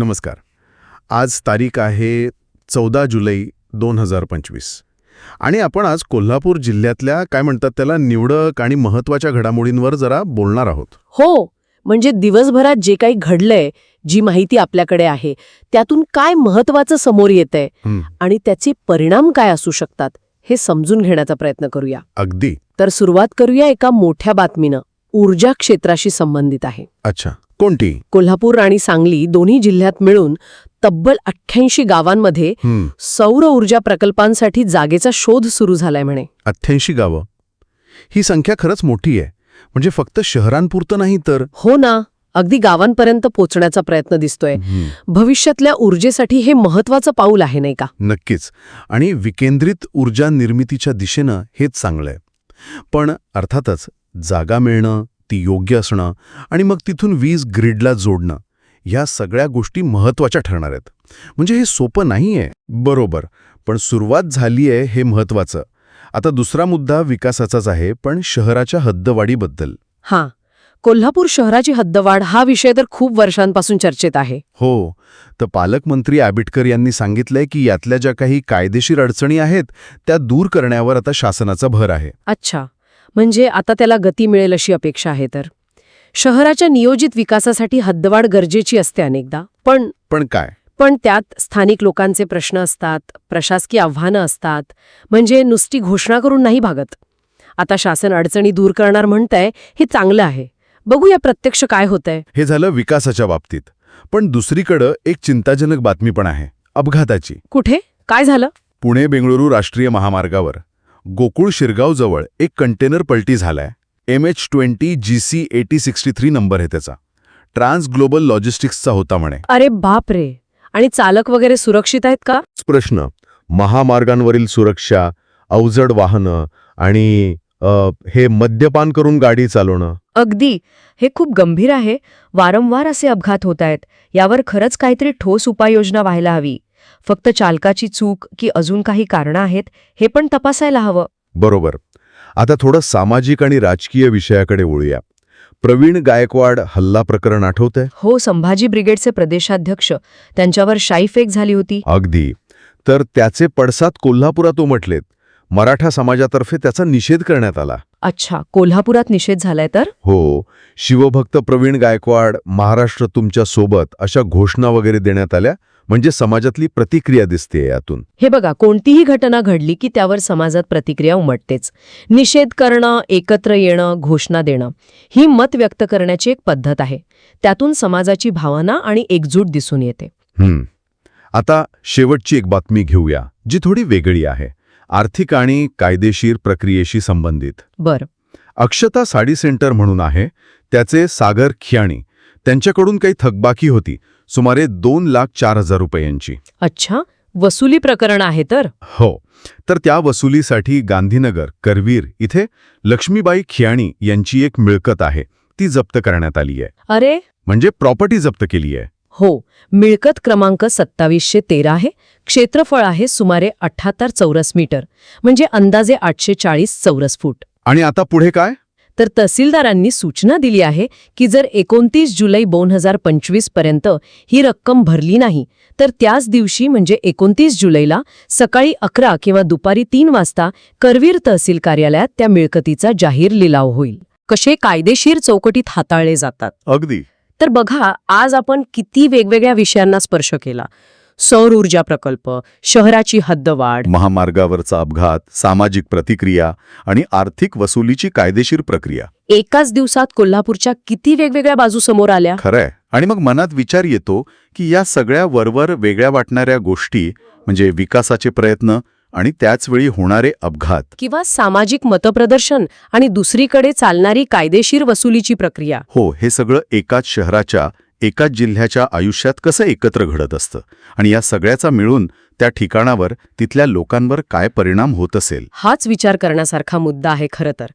नमस्कार. आज तारीख आहे चौदा जुलै दोन हजार पंचवीस. आणि आपण आज कोल्हापूर जिल्ह्यातल्या काय म्हणतात त्याला निवडक आणि महत्त्वाच्या घडामोडींवर जरा बोलणार आहोत. हो म्हणजे दिवसभरात जे काही घडलंय जी माहिती आपल्याकडे आहे त्यातून काय महत्वाचं समोर येतंय हं, आणि त्याचे परिणाम काय असू शकतात हे समजून घेण्याचा प्रयत्न करूया. अगदी. तर सुरुवात करूया एका मोठ्या बातमीनं ऊर्जा क्षेत्राशी संबंधित आहे. अच्छा. कोणती? कोल्हापूर आणि सांगली दोन्ही जिल्ह्यात मिळून तब्बल अठ्ठ्याऐंशी गावांमध्ये सौर ऊर्जा प्रकल्पांसाठी जागेचा शोध सुरू झालाय म्हणे. अठ्ठ्याऐंशी गावं? ही संख्या खरंच मोठी आहे. म्हणजे फक्त शहरांपुरतं नाही तर? हो ना. अगदी गावांपर्यंत पोचण्याचा प्रयत्न दिसतोय. भविष्यातल्या ऊर्जेसाठी हे महत्वाचं पाऊल आहे नाही का? नक्कीच. आणि विकेंद्रित ऊर्जा निर्मितीच्या दिशेनं हेच चांगलं आहे पण अर्थातच जागा मिळणं ती योग्य असणं आणि मग तिथून वीज ग्रीडला जोडणं या सगळ्या गोष्टी महत्त्वाच्या ठरणार आहेत. म्हणजे हे सोपं नाही आहे बरोबर. पण सुरुवात झाली आहे हे महत्त्वाचं. आता दुसरा मुद्दा विकासाचाच आहे पण शहराच्या हद्दवाढीबद्दल. हां. कोल्हापूर शहराची हद्दवाढ हा विषय तर खूप वर्षांपासून चर्चेत आहे. हो. तर पालकमंत्री आबिटकर यांनी सांगितलंय की यातल्या ज्या काही कायदेशीर अडचणी आहेत त्या दूर करण्यावर आता शासनाचा भर आहे. अच्छा. म्हणजे आता त्याला गती मिळेल अशी अपेक्षा आहे तर. शहराच्या नियोजित विकासासाठी हद्दवाढ गरजेची असते अनेकदा. पण पण काय? पण त्यात स्थानिक लोकांचे प्रश्न असतात प्रशासकीय आव्हानं असतात म्हणजे नुसती घोषणा करून नाही भागत. आता शासन अडचणी दूर करणार म्हणतंय हे चांगलं आहे. बघूया प्रत्यक्ष काय होतंय. हे झालं विकासाच्या बाबतीत. पण दुसरीकडं एक चिंताजनक बातमी पण आहे अपघाताची. कुठे? काय झालं? पुणे बेंगळुरू राष्ट्रीय महामार्गावर. गोकुळ शिरगावजवळ एक कंटेनर पलटी झालाय. M H twenty G C eighty sixty three number आहे त्याचा. ट्रान्स ग्लोबल लॉजिस्टिक्सचा होता म्हणे. अरे बाप रे. आणि चालक वगैरे सुरक्षित आहेत का? प्रश्न. महामार्गांवरील सुरक्षा अवजड वाहनं आणि अ, हे मद्यपान करून गाडी चालवणं. अगदी. हे खूप गंभीर आहे. वारंवार असे अपघात होत आहेत. यावर खरंच काहीतरी ठोस उपाययोजना व्हायला हवी. फक्त चालकाची चूक की अजून काही कारणं आहेत हे पण तपासायला हवं. बरोबर. आता थोडं सामाजिक आणि राजकीय विषयाकडे वळूया. प्रवीण गायकवाड हल्ला प्रकरण आठवतंय? हो संभाजी ब्रिगेडचे प्रदेशाध्यक्ष. त्यांच्यावर शाईफेक झाली होती. अगदी. तर त्याचे पडसाद कोल्हापुरात उमटलेत. मराठा समाजातर्फे त्याचा निषेध करण्यात आला. अच्छा कोल्हापुरात निषेध झालाय तर? हो. शिवभक्त प्रवीण गायकवाड महाराष्ट्र तुमच्यासोबत अशा घोषणा वगैरे देण्यात आल्या. म्हणजे समाजातली प्रतिक्रिया दिसते यातून. हे बघा कोणतीही घटना घडली की त्यावर समाजात प्रतिक्रिया उमटतेच. निषेध करणं एकत्र येणं घोषणा देणं ही मत व्यक्त करण्याची एक पद्धत आहे. त्यातून समाजाची भावना आणि एकजूट दिसून येते. आता शेवटची एक बातमी घेऊया जी थोडी वेगळी आहे. आर्थिक आणि कायदेशीर प्रक्रियेशी संबंधित. बरं. अक्षता साडी सेंटर म्हणून आहे त्याचे सागर खियाणी त्यांच्याकडून काही थकबाकी होती सुमारे दोन लाख चार हजार रुपयांची. अच्छा वसुली प्रकरण आहे तर? हो तर त्या वसुलीसाठी गांधीनगर करवीर इथे लक्ष्मीबाई खियाणी यांची एक मिळकत आहे ती जप्त करण्यात आली आहे. अरे! म्हणजे प्रॉपर्टी जप्त केली आहे. हो मिळकत क्रमांक सत्तावीसशे तेरा आहे. क्षेत्रफळ आहे सुमारे अठ्ठाहत्तर चौरस मीटर म्हणजे अंदाजे आठशे चाळीस चौरस फूट. आणि आता पुढे काय? तर तहसीलदारांनी सूचना दिली आहे की जर एकोणतीस जुलै दोन हजार पंचवीसपर्यंत ही रक्कम भरली नाही तर त्याच दिवशी म्हणजे एकोणतीस जुलैला सकाळी अकरा किंवा दुपारी तीन वाजता करवीर तहसील कार्यालयात त्या मिळकतीचा जाहीर लिलाव होईल. कसे कायदेशीर चौकटीत हाताळले जातात? अगदी. तर बघा आज आपण किती वेगवेगळ्या विषयांना स्पर्श केला. सौर ऊर्जा प्रकल्प शहराची हद्दवाढ. महामार्गावरचा अपघात सामाजिक प्रतिक्रिया आणि आर्थिक वसुलीची कायदेशीर प्रक्रिया. एकाच दिवसात कोल्हापूरच्या किती वेगवेगळ्या बाजू समोर आल्या? खरंय. आणि मग मनात विचार येतो की या सगळ्या वरवर वेगळ्या वाटणाऱ्या गोष्टी म्हणजे विकासाचे प्रयत्न आणि त्याचवेळी होणारे अपघात. किंवा सामाजिक मतप्रदर्शन आणि दुसरीकडे चालणारी कायदेशीर वसुलीची प्रक्रिया. हो हे सगळं एकाच शहराच्या एकाच जिल्ह्याच्या आयुष्यात कसं एकत्र घडत असतं? आणि या सगळ्याचा मिळून त्या ठिकाणावर तिथल्या लोकांवर काय परिणाम होत असेल? हाच विचार करण्यासारखा मुद्दा आहे खरं तर.